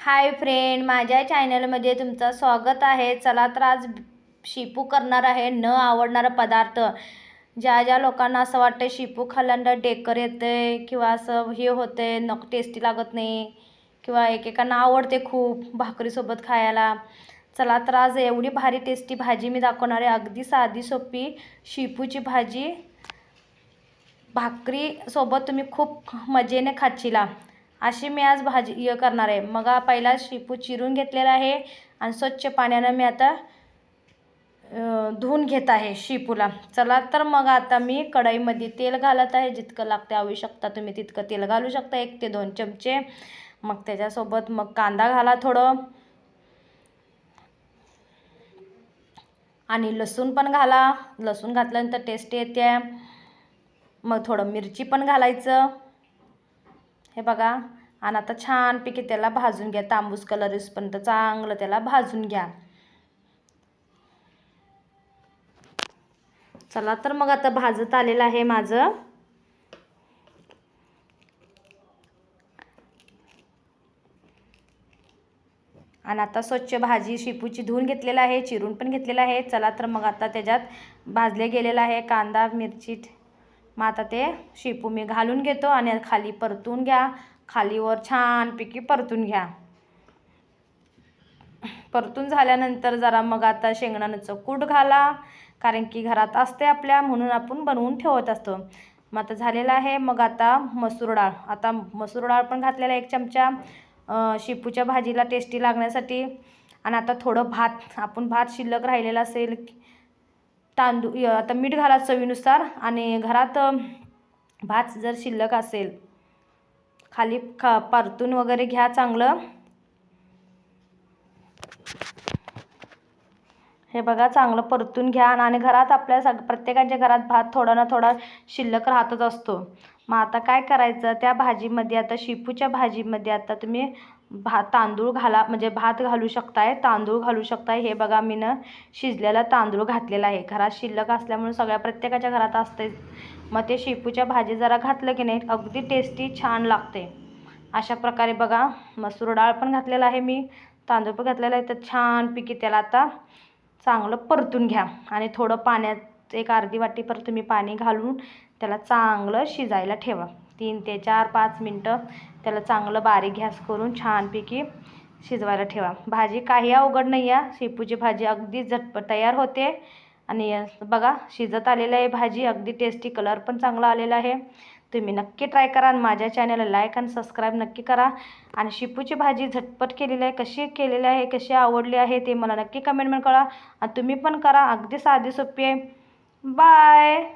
Hi friend माझ्या चॅनलमध्ये तुमचं स्वागत आहे. चला तर आज शिपू करणार आहे न आवडणारा पदार्थ. ज्या ज्या लोकांना असं वाटतं शिपू खाल्ल्यानंतर डेकर येते किंवा असं हे होते नक टेस्टी लागत नाही किंवा एकेकांना आवडते खूप भाकरीसोबत खायला. चला तर आज एवढी भारी टेस्टी भाजी मी दाखवणार आहे. अगदी साधी सोपी शिपूची भाजी. भाकरीसोबत तुम्ही खूप मजेने खाचीला. अशी मी आज भाजी हे करणार आहे. मग पहिला शेपू चिरून घेतलेला आहे आणि स्वच्छ पाण्यानं मी आता धुवून घेत आहे शेपूला. चला तर मग आता मी कढईमध्ये तेल घालत आहे. जितकं लागते आवश्यकता तुम्ही तितकं तेल घालू शकता. एक ते दोन चमचे. मग त्याच्यासोबत मग कांदा घाला थोडं. आणि लसूण पण घाला. लसूण घातल्यानंतर टेस्ट येते. मग थोडं मिरची पण घालायचं. हे बघा आणि आता छानपैकी त्याला भाजून घ्या. तांबूस कलर येईपर्यंत चांगलं त्याला भाजून घ्या. चला तर मग आता भाजत आलेलं आहे माझं. आणि आता स्वच्छ भाजी शिपूची धुवून घेतलेलं आहे चिरून पण घेतलेलं आहे. चला तर मग आता त्याच्यात भाजले गेलेलं आहे कांदा मिरची मग आता ते शेपू मी घालून घेतो आणि खाली परतून घ्या. खालीवर छानपैकी परतून घ्या. परतून झाल्यानंतर जरा मग आता शेंगदाण्याचं कूट घाला. कारण की घरात असते आपल्या म्हणून आपण बनवून ठेवत असतो. मग आता झालेलं आहे मग आता मसूर डाळ. आता मसूर डाळ पण घातलेला एक चमचा. शेपूच्या भाजीला टेस्टी लागण्यासाठी. आणि आता थोडं भात आपण भात शिल्लक राहिलेला असेल तांदूळ आता मीठ घाला चवीनुसार आणि घरात भात जर शिल्लक असेल खाली खा परतून वगैरे घ्या चांगलं. हे बघा चांगलं परतून घ्या आणि घरात आपल्या सग प्रत्येकाच्या घरात भात थोडा ना थोडा शिल्लक राहतच असतो. मग आता काय करायचं? त्या भाजीमध्ये आता शेपूच्या भाजीमध्ये आता तुम्ही भात तांदूळ घाला म्हणजे भात घालू शकताय तांदूळ घालू शकताय. हे बघा मी ना शिजलेला तांदूळ घातलेला आहे. घरात शिल्लक असल्यामुळे सगळ्या प्रत्येकाच्या घरात असते मग ते शेपूच्या भाजी जरा घातलं की नाही अगदी टेस्टी छान लागते अशा प्रकारे बघा मसूर डाळ पण घातलेला आहे मी. तांदूळ पण घातलेला आहे तर छानपैकी त्याला आता चांगलं परतून घ्या. आणि थोडं पाण्यात एक अर्धी वाटीपर तुम्ही पाणी घालून त्याला चांगलं शिजायला ठेवा. तीन ते चार पाच मिनटं त्याला चांगलं बारीक गॅस करून छानपैकी शिजवायला ठेवा. भाजी काही अवघड नाही आहे शेपूची भाजी अगदी झटपट तयार होते. आणि बघा शिजत आलेलं आहे भाजी. अगदी टेस्टी कलर पण चांगला आलेला आहे. तुम्ही नक्की ट्राय करा आणि माझ्या चॅनलला लाईक आणि सबस्क्राईब नक्की करा. आणि शेपूची भाजी झटपट केलेली आहे. कशी केलेली आहे कशी आवडली आहे ते मला नक्की कमेंटमेंट कळा आणि तुम्ही पण करा. अगदी साधी सोपी आहे. Bye.